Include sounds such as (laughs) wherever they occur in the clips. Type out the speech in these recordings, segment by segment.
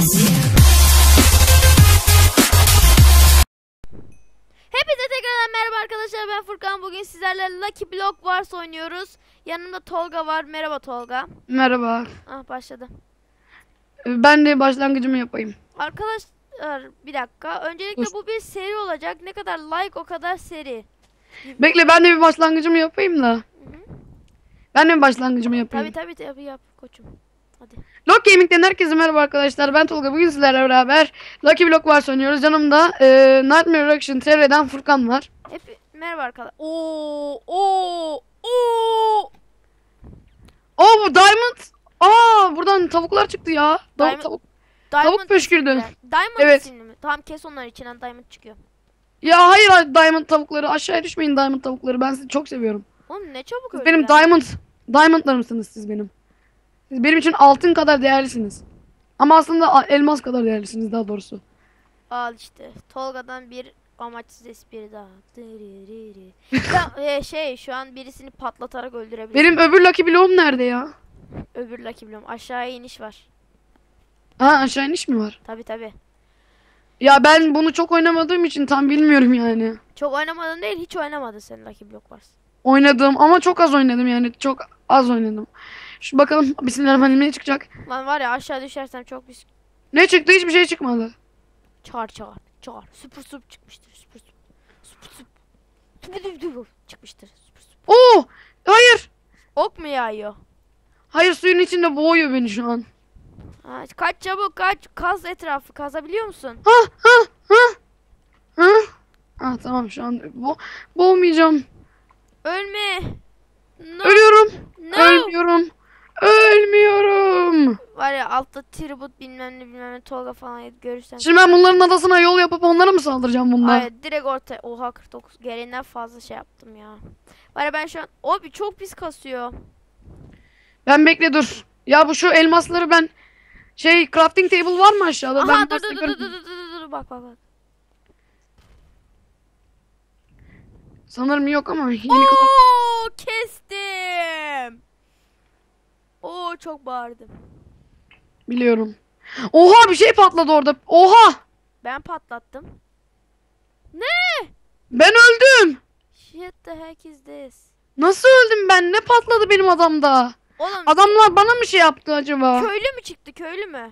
Hepinize tekrardan merhaba arkadaşlar ben Furkan. Bugün sizlerle Lucky Block Wars oynuyoruz. Yanımda Tolga var. Merhaba Tolga. Merhaba. ah başladı. Ben de başlangıcımı yapayım. Arkadaşlar bir dakika. Öncelikle bu bir seri olacak. Ne kadar like o kadar seri. Bekle ben de bir başlangıcımı yapayım da. Ben de bir başlangıcımı yapayım. Tabi tabi tabi yap koçum hadi Lock Gaming'den herkese merhaba arkadaşlar. Ben Tolga. Bugün sizlerle beraber Lucky Block Wars oynuyoruz. Yanımda e, Nightmare Action TR'den Furkan var. Hep merhaba arkadaşlar Oo oo oo Oo bu Diamond. Aa buradan tavuklar çıktı ya. Tavuk, Diamond- tavuk. Diamond püskürdü. isimliler. Diamond Evet. isimli mi? Tamam kes onların içinden Diamond çıkıyor. Ya hayır Diamond tavukları. Aşağıya düşmeyin Diamond tavukları. Ben sizi çok seviyorum. Oğlum ne çabuk Siz benim ya. Diamond. Diamondlarımsınız siz benim. Siz benim için altın kadar değerlisiniz. Ama aslında elmas kadar değerlisiniz daha doğrusu. Al işte. Tolga'dan bir amaçsız espri daha. (laughs) Ya, e, şey şu an birisini patlatarak öldürebilir. Benim öbür Lucky Block'um nerede ya? Öbür Lucky Bloom. Aşağıya iniş var. Ha aşağı iniş mi var? Tabi tabi. Ya ben bunu çok oynamadığım için tam bilmiyorum yani. Çok oynamadın değil hiç oynamadın sen Lucky Block Wars. Oynadım ama çok az oynadım yani çok az oynadım. Şu bakalım Bismillahirrahmanirrahim ne çıkacak? Lan var ya aşağı düşersem çok bir Ne çıktı? Hiçbir şey çıkmadı. çağır çağır çağır. Süpür süp çıkmıştır. Süpür süp. Süpür süp. Süpür süp süpür çıkmıştır. Süpür süp. Oo! Hayır! Ok mu yağıyor? Hayır suyun içinde boğuyor beni şu an. Ha, kaç çabuk kaç. Kaz etrafı. Kazabiliyor musun? Ha ha ha. Ha? Ha tamam şu an bo boğmayacağım. Ölme. Altta tribut bilmem ne bilmem ne Tolga falan görürsem. Şimdi ben bunların adasına yol yapıp onlara mı saldıracağım bunlar? Ay direkt orta. Oha 49. Gereğinden fazla şey yaptım ya. Var ya ben şu an. Abi çok pis kasıyor. Ben bekle dur. Ya bu şu elmasları ben şey crafting table var mı aşağıda? Aha ben dur dur dur dur dur dur dur bak bak bak. Sanırım yok ama yeni Oo kestim. Oo çok bağırdım. Biliyorum. Oha bir şey patladı orada. Oha! Ben patlattım. Ben öldüm. Shit the heck is this? Nasıl öldüm ben? Ne patladı benim adamda? Oğlum Adamlar bana mı şey yaptı acaba? köylü mü çıktı köylü mü?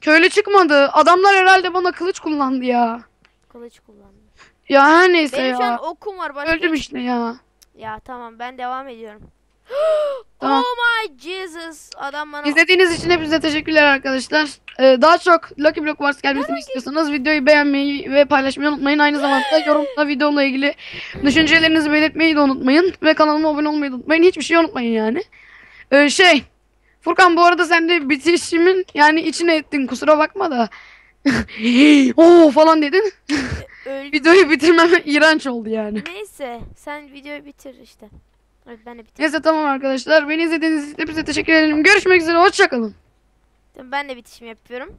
Köylü çıkmadı. Adamlar herhalde bana kılıç kullandı ya. Kılıç kullandı. Ya her neyse Benim şu ya. an okum var başka Öldüm hiç- işte ya. Ya tamam ben devam ediyorum. (gasps) Tamam. Oh my Jesus. Adam bana İzlediğiniz için hepinize teşekkürler arkadaşlar. Ee, daha çok Lucky Block Wars gelmesini istiyorsanız videoyu beğenmeyi ve paylaşmayı unutmayın. Aynı zamanda (gasps) yorumda videoyla ilgili düşüncelerinizi belirtmeyi de unutmayın. Ve kanalıma abone olmayı unutmayın. Hiçbir şey unutmayın yani. Ee, şey Furkan bu arada sen de bitirişimin yani içine ettin kusura bakma da. (laughs) Oo falan dedin. öldüm. (laughs) Videoyu bitirmem iğrenç oldu yani. Neyse sen videoyu bitir işte. Evet ben de bitir. Neyse tamam arkadaşlar. Beni izlediğiniz için hepinize teşekkür ederim. Görüşmek üzere. Hoşçakalın. Ben de bitişim yapıyorum.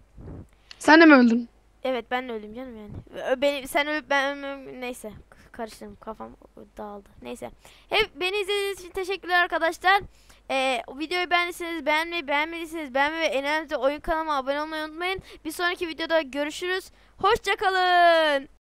Sen de mi öldün? Evet ben de öldüm canım yani. Beni, sen ölüp ben ölmem. Neyse karıştırdım kafam dağıldı. Neyse. Hep beni izlediğiniz için teşekkürler arkadaşlar. Ee, videoyu beğendiyseniz beğenmeyi, beğenmediyseniz beğenmeyi ve en önemlisi oyun kanalıma abone olmayı unutmayın. Bir sonraki videoda görüşürüz. Hoşçakalın.